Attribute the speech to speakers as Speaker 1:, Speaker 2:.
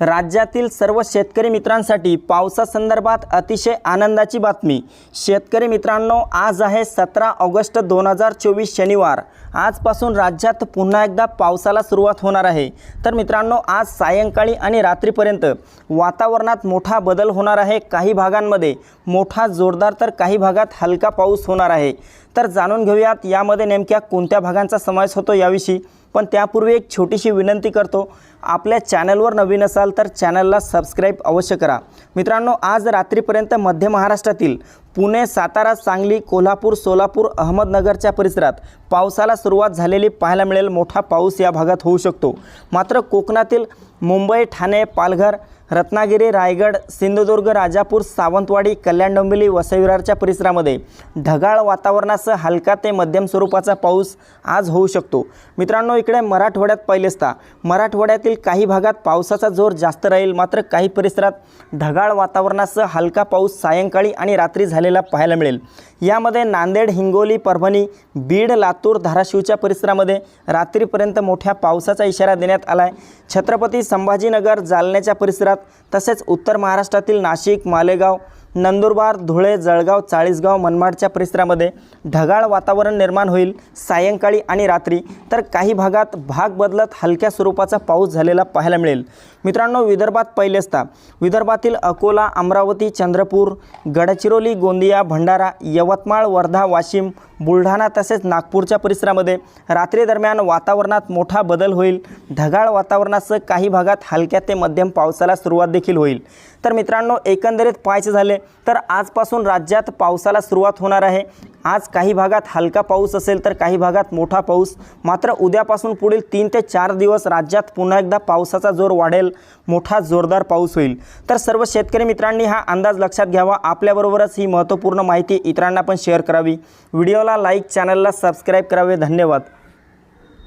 Speaker 1: राज्यातील सर्व शेतकरी मित्रांसाठी पावसासंदर्भात अतिशय आनंदाची बातमी. शेतकरी मित्रांनो आज आहे सतरा ऑगस्ट दोन हजार चोवीस शनिवार. आजपासून राज्यात पुन्हा एकदा पावसाला सुरुवात होणार आहे. तर मित्रांनो आज सायंकाळी आणि रात्रीपर्यंत वातावरणात मोठा बदल होणार आहे काही भागांमध्ये. मोठा जोरदार तर काही भागात हलका पाऊस होणार आहे. तर जाणून घेऊयात यामध्ये नेमक्या कोणत्या भागांचा समावेश होतो याविषयी. पण त्यापूर्वी एक छोटीशी विनंती करतो. आपल्या चॅनलवर नवीन असाल तर चॅनलला सबस्क्राईब अवश्य करा. मित्रांनो आज रात्रीपर्यंत मध्य महाराष्ट्रातील पुणे सातारा सांगली कोल्हापूर सोलापूर अहमदनगरच्या परिसरात पावसाला सुरुवात झालेली पाहायला मिळेल. मोठा पाऊस या भागात होऊ शकतो. मात्र कोकणातील मुंबई ठाणे पालघर रत्नागिरी रायगड सिंधुदुर्ग राजापूर सावंतवाडी कल्याण डोंबिवली वसईविरारच्या परिसरामध्ये ढगाळ वातावरणासह हलका ते मध्यम स्वरूपाचा पाऊस आज होऊ शकतो. मित्रांनो इकडे मराठवाड्यात पहिलेचता. मराठवाड्यातील काही भागात पावसाचा जोर जास्त राहील. मात्र काही परिसरात ढगाळ वातावरणासह हलका पाऊस सायंकाळी आणि रात्री झाले झालेला पाहायला मिळेल. यामध्ये नांदेड हिंगोली परभणी बीड लातूर धाराशिवच्या परिसरामध्ये रात्रीपर्यंत मोठ्या पावसाचा इशारा देण्यात आला आहे छत्रपती संभाजीनगर जालन्याच्या परिसरात तसेच उत्तर महाराष्ट्रातील नाशिक मालेगाव नंदुरबार धुळे जळगाव चाळीसगाव मनमाडच्या परिसरामध्ये ढगाळ वातावरण निर्माण होईल. सायंकाळी आणि रात्री तर काही भागात भाग बदलत हलक्या स्वरूपाचा पाऊस झालेला पाहायला मिळेल. मित्रांनो विदर्भात पहिलेचता विदर्भातील अकोला अमरावती चंद्रपूर गडचिरोली गोंदिया भंडारा यवतमाळ वर्धा वाशिम बुलढाणा तसेच नागपूरच्या परिसरामध्ये रात्रीदरम्यान वातावरणात मोठा बदल होईल. ढगाळ वातावरणासह काही भागात हलक्या ते मध्यम पावसाला सुरुवात देखील होईल. तर मित्रांनो एकंदरीत पाहायचे झाले तर आजपासून राज्यात पावसाला सुरुवात होणार आहे. आज काही भागात हलका पाऊस असेल तर काही भागात मोठा पाऊस. मात्र उद्यापासून पुढील तीन ते चार दिवस राज्यात पुन्हा एकदा पावसाचा जोर वाढेल. मोठा जोरदार पाऊस होईल. तर सर्व शेतकरी मित्रांनी हा अंदाज लक्षात घ्यावा. आपल्याबरोबरच ही महत्त्वपूर्ण माहिती इतरांना पण शेअर करावी. व्हिडिओला लाईक चॅनलला सबस्क्राईब करावे. धन्यवाद.